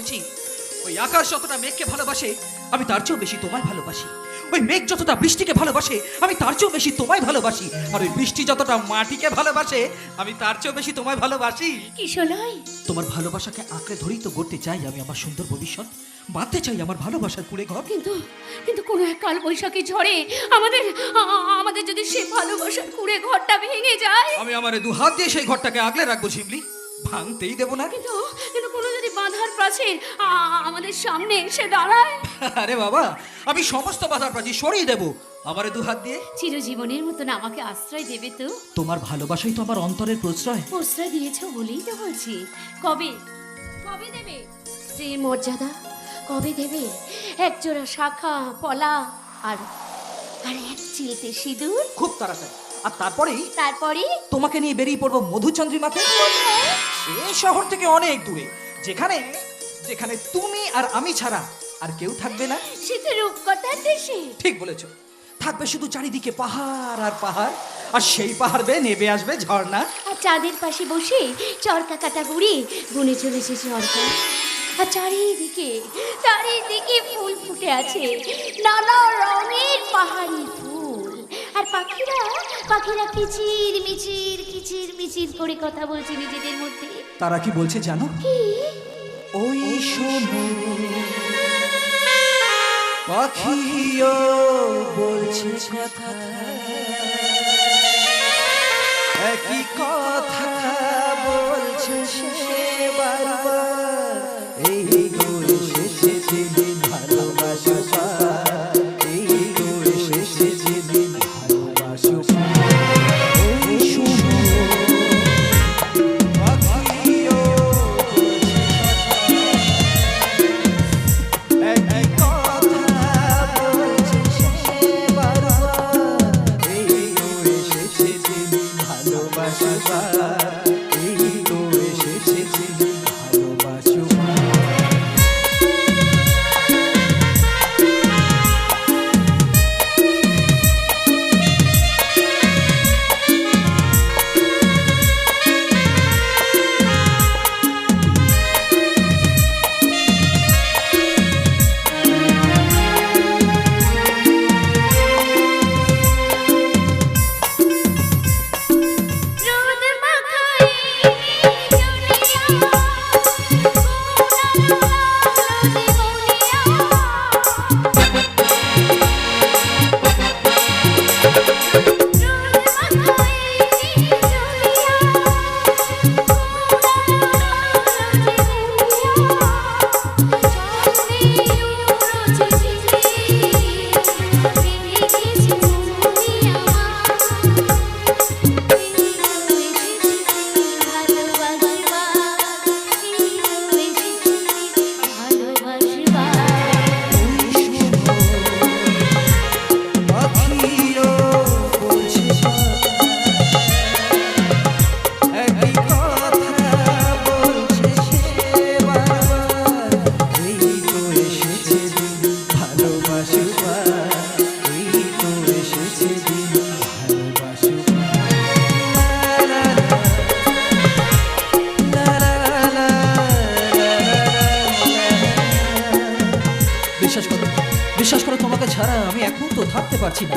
বলছি ওই আকাশ যতটা মেঘকে ভালোবাসে আমি তার চেয়েও বেশি তোমায় ভালোবাসি। ওই মেঘ যতটা বৃষ্টিকে ভালোবাসে আমি তার চেয়েও বেশি তোমায় ভালোবাসি। আর ওই বৃষ্টি যতটা মাটিকে ভালোবাসে আমি তার চেয়েও বেশি তোমায় ভালোবাসি। কিশলয় তোমার ভালোবাসাকে আঁকড়ে ধরেই তো গড়তে চাই আমি আমার সুন্দর ভবিষ্যৎ। বাঁধতে চাই আমার ভালোবাসার কুড়ে ঘর। কিন্তু কিন্তু কোনো এক কাল বৈশাখী ঝড়ে আমাদের আ- আমাদের যদি সে ভালোবাসার কুড়ে ঘরটা ভেঙে যায়? আমি আমার দু হাত দিয়ে সেই ঘরটাকে আগলে রাখব ঝিমলি। ভাঙতেই দেবো না। কিন্তু কিন্তু প্রাচীর আমাদের সামনে এসে দাঁড়ায়। আরে বাবা আমি সমস্ত বাধার প্রাচীর সরিয়ে দেবো। আমার দু হাত দিয়ে। চিরজীবনের মতন আমাকে আশ্রয় দেবে তো? তোমার ভালোবাসাই তো আমার অন্তরের প্রশ্রয়। প্রশ্রয় দিয়েছ বলেই তো বলছি। কবে? কবে দেবে? স্ত্রীর মর্যাদা কবে দেবে? শাখা পলা আর আর এক চিলতে সিঁদুর? খুব তাড়াতাড়ি। আর তারপরেই? তারপরে? তোমাকে নিয়ে বেরিয়ে পড়ব মধুচন্দ্রিমাতে সে শহর থেকে অনেক দূরে। যেখানে যেখানে তুমি আর আমি ছাড়া আর কেউ থাকবে না। সে তো রূপকথার দেশে। ঠিক বলেছ। থাকবে শুধু চারিদিকে পাহাড় আর পাহাড় আর সেই পাহাড় বেয়ে নেবে আসবে ঝর্ণা। আর চাঁদের পাশে বসে চরকা কাটা গুড়ি গুনে চলেছে চরকা। আর চারিদিকে চারিদিকে ফুল ফুটে আছে। নানা রঙের পাহাড়ি ফুল। আর পাখিরা পাখিরা কিচির মিচির কিচির মিচির করে কথা বলছে নিজেদের মধ্যে। তারা কি বলছে জানো? কি? শোনো। পাখিও বলছে কথা। একই কথা বলছে বিশ্বাস করো। বিশ্বাস করো তোমাকে ছাড়া আমি এখন তো থাকতে পারছি না।